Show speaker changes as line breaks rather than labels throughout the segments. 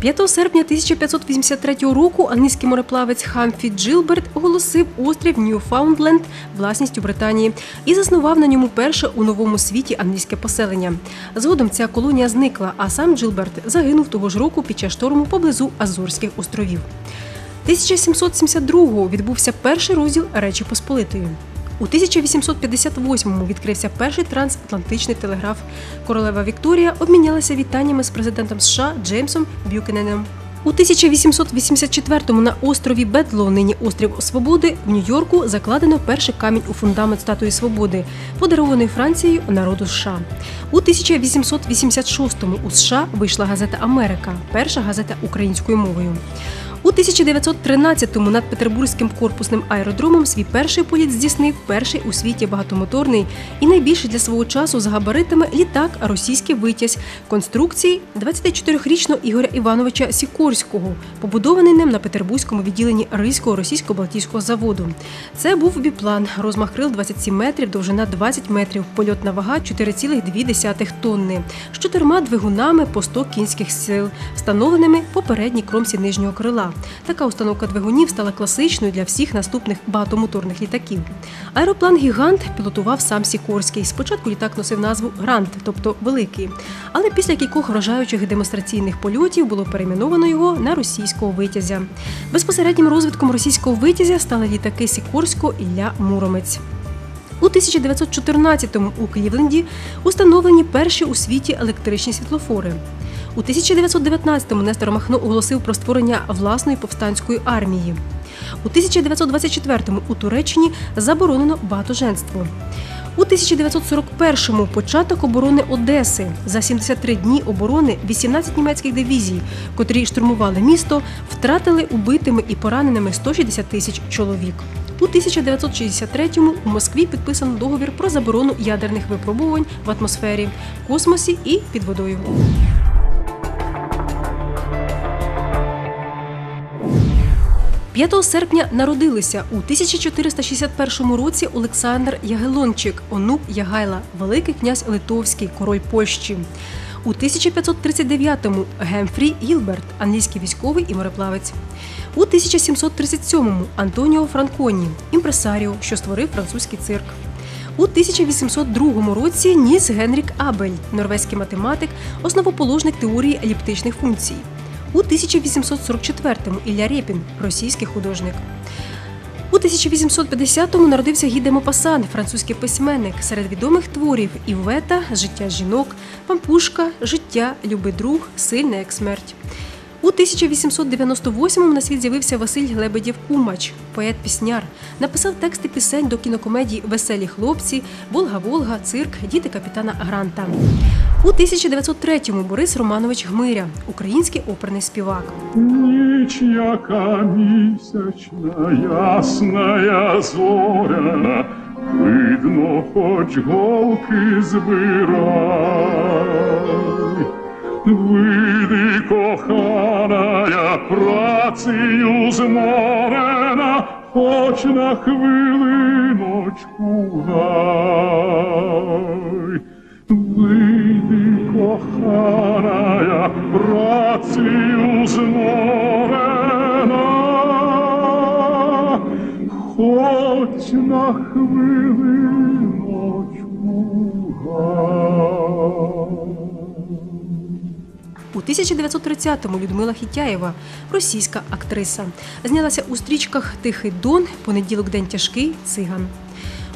5 серпня 1583 року англійський мореплавець Хамфі Джилберт оголосив острів Ньюфаундленд власністю Британії і заснував на ньому перше у новому світі англійське поселення. Згодом ця колонія зникла, а сам Джилберт загинув того ж року під час шторму поблизу Азорських островів. 1772-го відбувся перший розділ Речі Посполитої. У 1858-му відкрився перший трансатлантичний телеграф. Королева Вікторія обмінялася вітаннями з президентом США Джеймсом Б'юкененом. У 1884-му на острові Бедло, нині острів Свободи, в Нью-Йорку закладено перший камінь у фундамент статуї свободи, подарований Францією народу США. У 1886-му у США вийшла газета Америка, перша газета українською мовою. У 1913-му над Петербурзьким корпусним аеродромом свій перший політ здійснив перший у світі багатормоторний і найбільший для свого часу за габаритами літак російський витязь конструкції 24-річного Ігоря Івановича Сікорського, побудований ним на Петербурзькому відділенні Ризького російсько-балтійського заводу. Це був біплан, розмах крил 27 метрів, довжина 20 метрів, польотна вага 4,2 тонни, з чотирма двигунами по 100 кінських сил, встановленими по передній кромці нижнього крила. Така установка двигунів стала класичною для всіх наступних багатомоторних літаків. Аероплан Гігант пілотував сам Сікорський. Спочатку літак носив назву Грант, тобто великий. Але після кількох вражаючих демонстраційних польотів було перейменовано його на російського витязя. Безпосереднім розвитком російського витязя стали літаки Сікорського Ілля Муромець. У 1914-му у Клівленді установлені перші у світі електричні світлофори. У 1919-му Нестор Махно оголосив про створення власної повстанської армії. У 1924-му у Туреччині заборонено багатоженство. У 1941-му початок оборони Одеси. За 73 дні оборони 18 німецьких дивізій, котрі штурмували місто, втратили убитими і пораненими 160 тисяч чоловік. У 1963-му у Москві підписано договір про заборону ядерних випробувань в атмосфері, космосі і під водою. 5 серпня народилися у 1461 році Олександр Ягелончик, онук Ягайла, Великий князь Литовський, король Польщі. У 1539-му Гемфрі Гілберт, англійський військовий і мореплавець. У 1737-му Антоніо Франконі, імпресаріо, що створив французький цирк. У 1802 році Ніс Генрік Абель, норвезький математик, основоположник теорії еліптичних функцій. У 1844-му Ілля Рєпін, російський художник. У 1850-му народився Гіде Мопасан, французький письменник. Серед відомих творів Івета, Життя жінок, Пампушка, Життя, Любий друг, Сильна як смерть. У 1898-му на світ з'явився Василь Лебедєв Умач, поет-пісняр. Написав тексти пісень до кінокомедій Веселі хлопці, Волга-Волга, цирк, діти капітана Гранта. У 1903-му Борис Романович Гмиря, український оперний співак.
Ніч яка місячна, ясная зоряна, видно, хоч голки збирай. Вийди, коханая, працею зморена, хоч на хвилиночку гай. Коханая, працею зморена, хоч на хвилиночку гай.
У 1930-му Людмила Хітяєва, російська актриса, знялася у стрічках Тихий Дон, Понеділок день тяжкий, циган.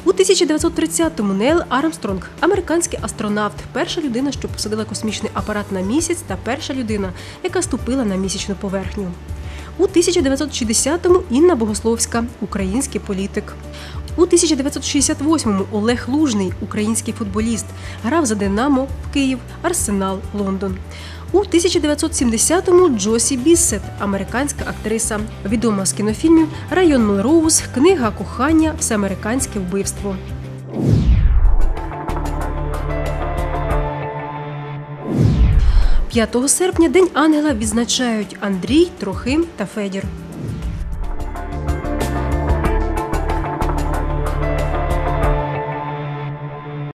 У 1930-му Нейл Армстронг, американський астронавт, перша людина, що посадила космічний апарат на місяць, та перша людина, яка ступила на місячну поверхню. У 1960-му Інна Богословська, український політик. У 1968-му Олег Лужний, український футболіст, грав за Динамо, Київ, Арсенал, Лондон. У 1970-му Джосі Біссет, американська актриса, відома з кінофільмів Район Мелроуз, Книга кохання, Всеамериканське вбивство. П'ятого серпня День ангела відзначають Андрій, Трохим та Федір.